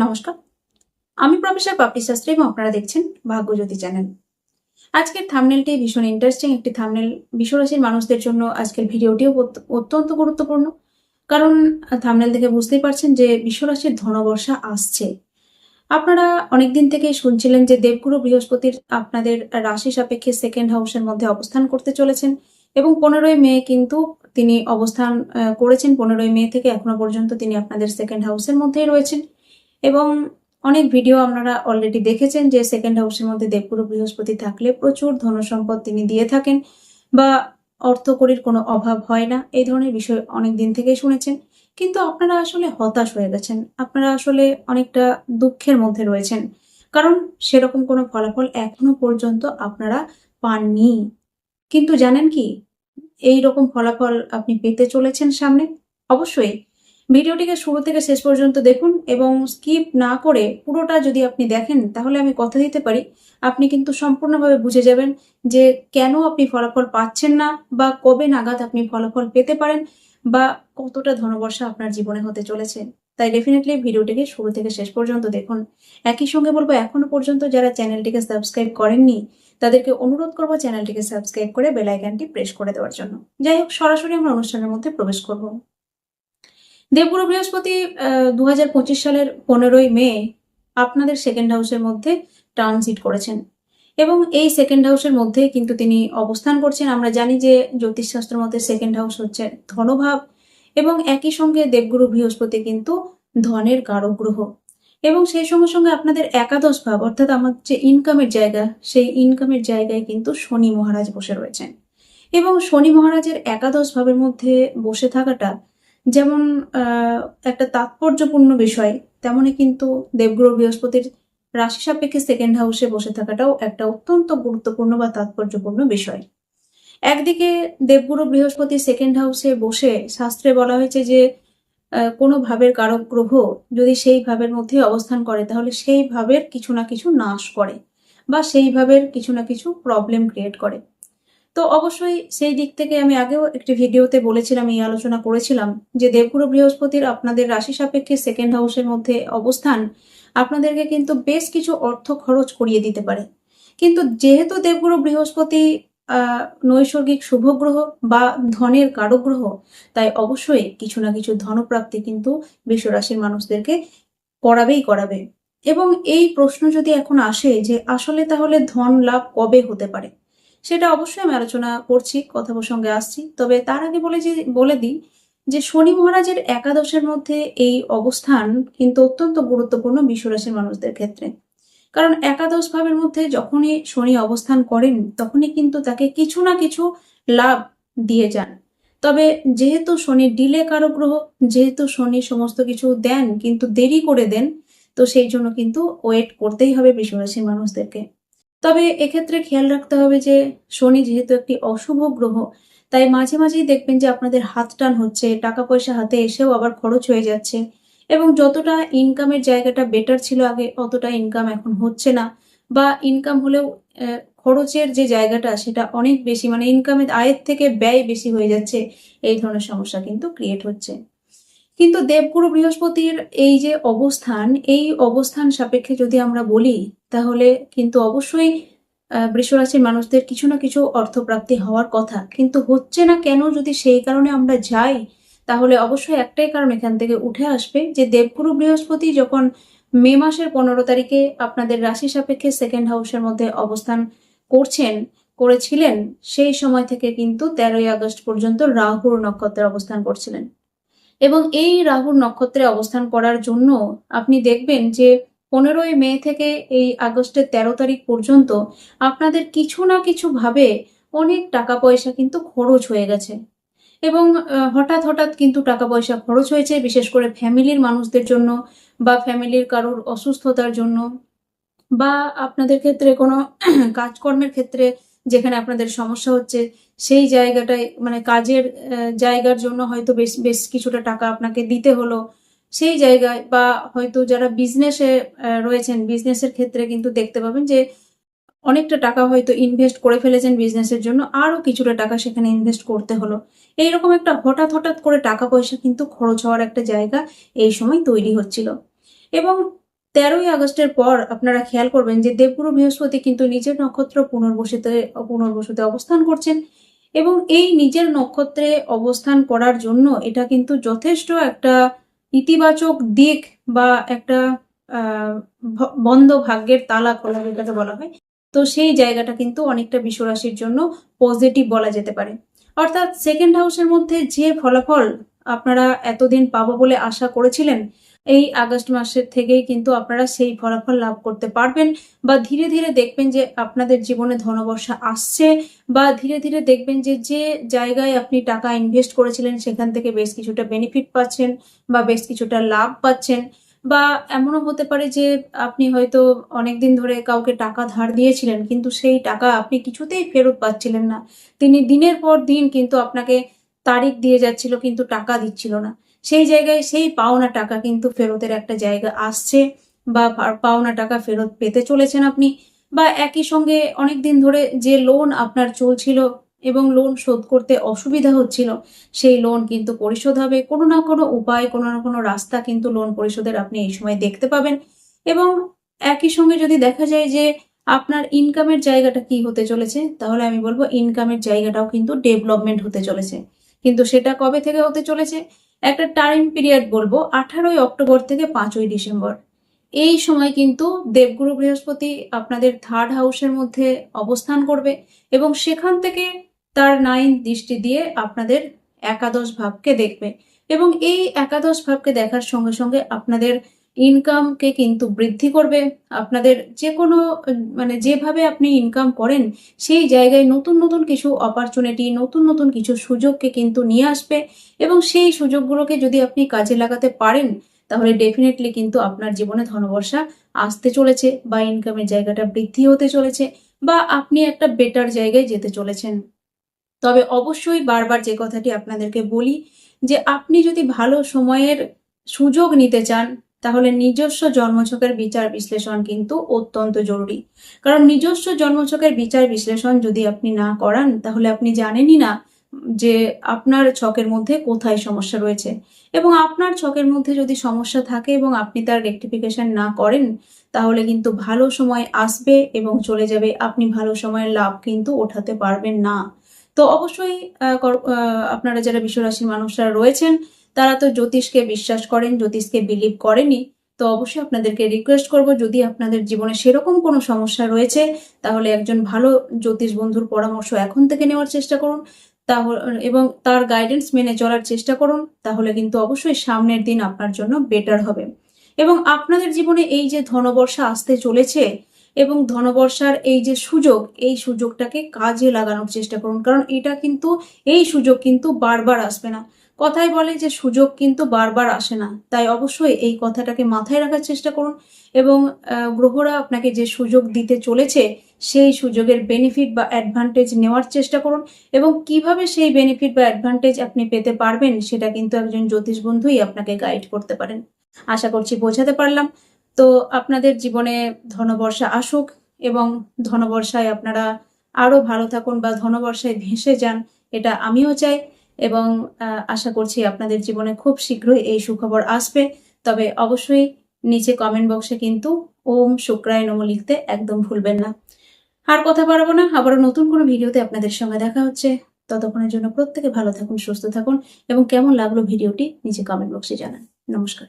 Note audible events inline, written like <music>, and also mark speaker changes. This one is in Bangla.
Speaker 1: নমস্কার। আমি প্রফেসর পাপড়ি শাস্ত্রী এবং আপনারা দেখছেন ভাগ্যজ্যোতি চ্যানেল। আজকের থামনেলটি ভীষণ ইন্টারেস্টিং একটি থামনেল বিশ্বরাশির মানুষদের জন্য আজকের ভিডিওটিও অত- অত্যন্ত গুরুত্বপূর্ণ। কারণ থামনেল থেকে বুঝতেই পারছেন যে বিশ্বরাশির ধনবর্ষা আসছে। আপনারা অনেকদিন থেকে শুনছিলেন যে দেবগুরু বৃহস্পতির আপনাদের রাশি সাপেক্ষে সেকেন্ড হাউসের মধ্যে অবস্থান করতে চলেছেন এবং পনেরোই মে কিন্তু তিনি অবস্থান করেছেন। পনেরোই মে থেকে এখনও পর্যন্ত তিনি আপনাদের সেকেন্ড হাউসের মধ্যেই রয়েছেন। এবং অনেক ভিডিও আপনারা অলরেডি দেখেছেন যে সেকেন্ড হাউসের মধ্যে দেবগুরু বৃহস্পতি থাকলে প্রচুর ধনসম্পদ তিনি দিয়ে থাকেন বা অর্থকরীর কোনো অভাব হয় না। এই ধরনের বিষয় অনেক দিন থেকেই শুনেছেন। কিন্তু আপনারা আসলে হতাশ হয়ে গেছেন। আপনারা আসলে অনেকটা দুঃখের মধ্যে রয়েছেন। কারণ সেরকম কোনো ফলাফল এখনও পর্যন্ত আপনারা পাননি। কিন্তু জানেন কি? এই রকম ফলাফল আপনি পেতে চলেছেন সামনে। অবশ্যই ভিডিওটিকে শুরু থেকে শেষ পর্যন্ত দেখুন এবং স্কিপ না করে পুরোটা যদি আপনি দেখেন, তাহলে আমি কথা দিতে পারি। আপনি কিন্তু সম্পূর্ণভাবে বুঝে যাবেন যে কেন আপনি ফলাফল পাচ্ছেন না বা কবে নাগাদ আপনি ফলাফল পেতে পারেন বা কতটা ধনবর্ষা আপনার জীবনে হতে চলেছে। তাই ডেফিনেটলি ভিডিওটিকে শুরু থেকে শেষ পর্যন্ত দেখুন। একই সঙ্গে বলব, এখনও পর্যন্ত যারা চ্যানেলটিকে সাবস্ক্রাইব করেননি, তাদেরকে অনুরোধ করব চ্যানেলটিকে সাবস্ক্রাইব করে বেল আইকনটি প্রেস করে দেওয়ার জন্য। যাই হোক, সরাসরি আমরা অনুষ্ঠানের মধ্যে প্রবেশ করব। দেবগুরু বৃহস্পতি দু হাজার পঁচিশ সালের পনেরোই মে আপনাদের সেকেন্ড হাউসের মধ্যে ট্রানজিট করেছেন। এবং এই সেকেন্ড হাউসের মধ্যে কিন্তু তিনি অবস্থান করছেন। আমরা জানি যে জ্যোতিষশাস্ত্র মতে সেকেন্ড হাউস হচ্ছে ধনভাব এবং একই সঙ্গে দেবগুরু বৃহস্পতি কিন্তু ধনের কারক গ্রহ। এবং সেই সঙ্গে সঙ্গে আপনাদের একাদশ ভাব, অর্থাৎ আমার যে ইনকামের জায়গা, সেই ইনকামের জায়গায় কিন্তু শনি মহারাজ বসে রয়েছেন। এবং শনি মহারাজের একাদশ ভাবের মধ্যে বসে থাকাটা যেমন একটা তাৎপর্যপূর্ণ বিষয়, তেমনই কিন্তু দেবগুরু বৃহস্পতির রাশি সাপেক্ষে সেকেন্ড হাউসে বসে থাকাটাও একটা অত্যন্ত গুরুত্বপূর্ণ বা তাৎপর্যপূর্ণ বিষয়। একদিকে দেবগুরু বৃহস্পতি সেকেন্ড হাউসে বসে শাস্ত্রে বলা হয়েছে যে কোনো ভাবের কারক গ্রহ যদি সেই ভাবের মধ্যে অবস্থান করে, তাহলে সেই ভাবের কিছু না কিছু নাশ করে বা সেই ভাবের কিছু না কিছু প্রবলেম ক্রিয়েট করে। তো অবশ্যই সেই দিক থেকে আমি আগেও একটি ভিডিওতে বলেছিলাম, এই আলোচনা করেছিলাম যে দেবগুরু বৃহস্পতির আপনাদের রাশি সাপেক্ষে সেকেন্ড হাউসের মধ্যে অবস্থান আপনাদেরকে কিন্তু বেশ কিছু অর্থ খরচ করিয়ে দিতে পারে। কিন্তু যেহেতু দেবগুরু বৃহস্পতি নৈসর্গিক শুভ গ্রহ বা ধনের কারক গ্রহ, তাই অবশ্যই কিছু না কিছু ধনপ্রাপ্তি কিন্তু বিশ্বরাশির মানুষদেরকে করাবেই করাবে। এবং এই প্রশ্ন যদি এখন আসে যে আসলে তাহলে ধন লাভ কবে হতে পারে? সেটা অবশ্যই আমি আলোচনা করছি, কথা প্রসঙ্গে আসছি। তবে তার আগে বলে যে, বলে দিই যে, শনি মহারাজের একাদশের মধ্যে এই অবস্থান কিন্তু অত্যন্ত গুরুত্বপূর্ণ বিশ্বরাশির মানুষদের ক্ষেত্রে। কারণ একাদশ ভাবের মধ্যে যখনই শনি অবস্থান করেন, তখনই কিন্তু তাকে কিছু না কিছু লাভ দিয়ে যান। তবে যেহেতু শনি ডিলে কারক গ্রহ, যেহেতু শনি সমস্ত কিছু দেন, কিন্তু দেরি করে দেন, তো সেই জন্য কিন্তু ওয়েট করতেই হবে বিশ্বরাশির মানুষদেরকে। তবে এক্ষেত্রে খেয়াল রাখতে হবে যে শনি যেহেতু একটি অশুভ গ্রহ, তাই মাঝে মাঝেই দেখবেন যে আপনাদের হাত টান হচ্ছে, টাকা পয়সা হাতে এসেও আবার খরচ হয়ে যাচ্ছে। এবং যতটা ইনকামের জায়গাটা বেটার ছিল আগে, অতটা ইনকাম এখন হচ্ছে না। বা ইনকাম হলেও খরচের যে জায়গাটা, সেটা অনেক বেশি মানে ইনকামের আয়ের থেকে ব্যয় বেশি হয়ে যাচ্ছে। এই ধরনের সমস্যা কিন্তু ক্রিয়েট হচ্ছে। কিন্তু দেবগুরু বৃহস্পতির এই যে অবস্থান, এই অবস্থান সাপেক্ষে যদি আমরা বলি, তাহলে কিন্তু অবশ্যই বৃষরাশির মানুষদের কিছু না কিছু অর্থপ্রাপ্তি হওয়ার কথা। কিন্তু হচ্ছে না কেন যদি সেই কারণে আমরা যাই, তাহলে অবশ্যই একটাই কারণ এখান থেকে উঠে আসবে যে দেবগুরু বৃহস্পতি যখন মে মাসের পনেরো তারিখে আপনাদের রাশি সাপেক্ষে সেকেন্ড হাউসের মধ্যে অবস্থান করছেন, করেছিলেন, সেই সময় থেকে কিন্তু তেরোই আগস্ট পর্যন্ত রাহুর নক্ষত্রে অবস্থান করছিলেন। এবং এই রাহুর নক্ষত্রে অবস্থান করার জন্য আপনি দেখবেন যে পনেরোই মে থেকে এই আগস্টের তেরো তারিখ পর্যন্ত আপনাদের কিছু না কিছু ভাবে অনেক টাকা পয়সা কিন্তু খরচ হয়ে গেছে। এবং হঠাৎ হঠাৎ কিন্তু টাকা পয়সা খরচ হয়েছে, বিশেষ করে ফ্যামিলির মানুষদের জন্য বা ফ্যামিলির কারোর অসুস্থতার জন্য বা আপনাদের ক্ষেত্রে কোনো <clears throat> কাজকর্মের ক্ষেত্রে যেখানে আপনাদের সমস্যা হচ্ছে, সেই জায়গাটায় মানে কাজের জায়গার জন্য হয়তো বেশ বেশ কিছুটা টাকা আপনাকে দিতে হলো। সেই জায়গায় বা হয়তো যারা বিজনেসে রয়েছেন বিজনেসের ক্ষেত্রে কিন্তু দেখতে পাবেন যে অনেকটা টাকা হয়তো ইনভেস্ট করে ফেলেছেন বিজনেসের জন্য আরও কিছুটা টাকা সেখানে ইনভেস্ট করতে হলো। এইরকম একটা হঠাৎ হঠাৎ করে টাকা পয়সা কিন্তু খরচ হওয়ার একটা জায়গা এই সময় তৈরি হচ্ছিল। এবং তেরোই আগস্টের পর আপনারা খেয়াল করবেন যে দেবগুরু বৃহস্পতি কিন্তু নিজের নক্ষত্র পুনর্বসিতে, পুনর্বসুতে অবস্থান করছেন এবং এই নিজের নক্ষত্রে অবস্থান করার জন্য এটা কিন্তু যথেষ্ট একটা ইতিবাচক দিক বা একটা বন্ধ ভাগ্যের তালা খোলা যেটাকে বলা হয়। তো সেই জায়গাটা কিন্তু অনেকটা বিশ্বরাশির জন্য পজিটিভ বলা যেতে পারে। অর্থাৎ সেকেন্ড হাউসের মধ্যে যে ফলাফল আপনারা এতদিন পাবো বলে আশা করেছিলেন এই আগস্ট মাসের থেকেই কিন্তু আপনারা সেই ফলাফল লাভ করতে পারবেন বা ধীরে ধীরে দেখবেন যে আপনাদের জীবনে ধনবর্ষা আসছে বা ধীরে ধীরে দেখবেন যে যে জায়গায় আপনি টাকা ইনভেস্ট করেছিলেন সেখান থেকে বেশ কিছুটা বেনিফিট পাচ্ছেন বা বেশ কিছুটা লাভ পাচ্ছেন। বা এমনও হতে পারে যে আপনি হয়তো অনেকদিন ধরে কাউকে টাকা ধার দিয়েছিলেন কিন্তু সেই টাকা আপনি কিছুতেই ফেরত পাচ্ছিলেন না। তিনি দিনের পর দিন কিন্তু আপনাকে তারিখ দিয়ে যাচ্ছিল কিন্তু টাকা দিচ্ছিল না। সেই জায়গায় সেই পাওনা টাকা কিন্তু ফেরতের একটা জায়গা আসছে বা পাওনা টাকা ফেরত পেতে চলেছেন আপনি। বা একই সঙ্গে অনেক দিন ধরে যে লোন আপনার চলছিল এবং লোন শোধ করতে অসুবিধা হচ্ছিল, সেই লোন কিন্তু পরিশোধ হবে। কোনো না কোনো উপায়, কোনো না কোনো রাস্তা কিন্তু লোন পরিশোধের আপনি এই সময় দেখতে পাবেন। এবং একই সঙ্গে যদি দেখা যায় যে আপনার ইনকামের জায়গাটা কি হতে চলেছে, তাহলে আমি বলব ইনকামের জায়গাটাও কিন্তু ডেভেলপমেন্ট হতে চলেছে। কিন্তু সেটা কবে থেকে হতে চলেছে? একটা টাইম পিরিয়ড বলব, আঠারোই অক্টোবর থেকে পাঁচই ডিসেম্বর। এই সময় কিন্তু দেবগুরু বৃহস্পতি আপনাদের থার্ড হাউসের মধ্যে অবস্থান করবে এবং সেখান থেকে তার নাইন দৃষ্টি দিয়ে আপনাদের একাদশ ভাবকে দেখবে। এবং এই একাদশ ভাবকে দেখার সঙ্গে সঙ্গে আপনাদের ইনকামকে কিন্তু বৃদ্ধি করবে। আপনাদের যে কোনো মানে যেভাবে আপনি ইনকাম করেন, সেই জায়গায় নতুন নতুন কিছু অপরচুনিটি নতুন নতুন কিছু সুযোগকে কিন্তু নিয়ে আসবে এবং সেই সুযোগগুলোকে যদি আপনি কাজে লাগাতে পারেন, তাহলে ডেফিনেটলি কিন্তু আপনার জীবনে ধনবর্ষা আসতে চলেছে বা ইনকামের জায়গাটা বৃদ্ধি হতে চলেছে বা আপনি একটা বেটার জায়গায় যেতে চলেছেন। তবে অবশ্যই বারবার যে কথাটি আপনাদেরকে বলি, যে আপনি যদি ভালো সময়ের সুযোগ নিতে চান তাহলে নিজস্ব জন্মছকের বিচার বিশ্লেষণ কিন্তু অত্যন্ত জরুরি। কারণ নিজস্ব জন্মছকের বিচার বিশ্লেষণ যদি আপনি না করান, তাহলে আপনি জানেনই না যে আপনার ছকের মধ্যে কোথায় সমস্যা রয়েছে। এবং আপনার ছকের মধ্যে যদি সমস্যা থাকে এবং আপনি তার রেকটিফিকেশন না করেন, তাহলে কিন্তু ভালো সময় আসবে এবং চলে যাবে। আপনি ভালো সময়ের লাভ কিন্তু ওঠাতে পারবেন না। তো অবশ্যই আপনারা যারা বিশ্বরাশির মানুষরা রয়েছেন তারা তো জ্যোতিষকে বিশ্বাস করেন, জ্যোতিষকে বিলিভ করেনি। তো অবশ্যই আপনাদেরকে রিকোয়েস্ট করব, যদি আপনাদের জীবনে সেরকম কোনো সমস্যা রয়েছে, তাহলে একজন ভালো জ্যোতিষ বন্ধুর পরামর্শ এখন থেকে নেওয়ার চেষ্টা করুন। তাহলে, এবং তার গাইডেন্স মেনে চলার চেষ্টা করুন, তাহলে কিন্তু অবশ্যই সামনের দিন আপনার জন্য বেটার হবে। এবং আপনাদের জীবনে এই যে ধনবর্ষা আসতে চলেছে, এবং ধনবর্ষার এই যে সুযোগ, এই সুযোগটাকে কাজে লাগানোর চেষ্টা করুন। কারণ এটা কিন্তু, এই সুযোগ কিন্তু বারবার আসবে না। কথাই বলে যে সুযোগ কিন্তু বারবার আসে না। তাই অবশ্যই এই কথাটাকে মাথায় রাখার চেষ্টা করুন এবং গ্রহরা আপনাকে যে সুযোগ দিতে চলেছে, সেই সুযোগের বেনিফিট বা অ্যাডভান্টেজ নেওয়ার চেষ্টা করুন এবং কীভাবে সেই বেনিফিট বা অ্যাডভান্টেজ আপনি পেতে পারবেন, সেটা কিন্তু একজন জ্যোতিষ বন্ধুই আপনাকে গাইড করতে পারেন। আশা করছি বোঝাতে পারলাম। তো আপনাদের জীবনে ধনবর্ষা আসুক এবং ধনবর্ষায় আপনারা আরও ভালো থাকুন বা ধনবর্ষায় ভেসে যান, এটা আমিও চাই। এবং আশা করছি আপনাদের জীবনে খুব শীঘ্রই এই সুখবর আসবে। তবে অবশ্যই নিচে কমেন্ট বক্সে কিন্তু ওম শুক্রায় নম লিখতে একদম ভুলবেন না। আর কথা বাড়াবো না, আবারও নতুন কোনো ভিডিওতে আপনাদের সঙ্গে দেখা হচ্ছে। ততক্ষণের জন্য প্রত্যেকে ভালো থাকুন, সুস্থ থাকুন এবং কেমন লাগল ভিডিওটি নিচে কমেন্ট বক্সে জানান। নমস্কার।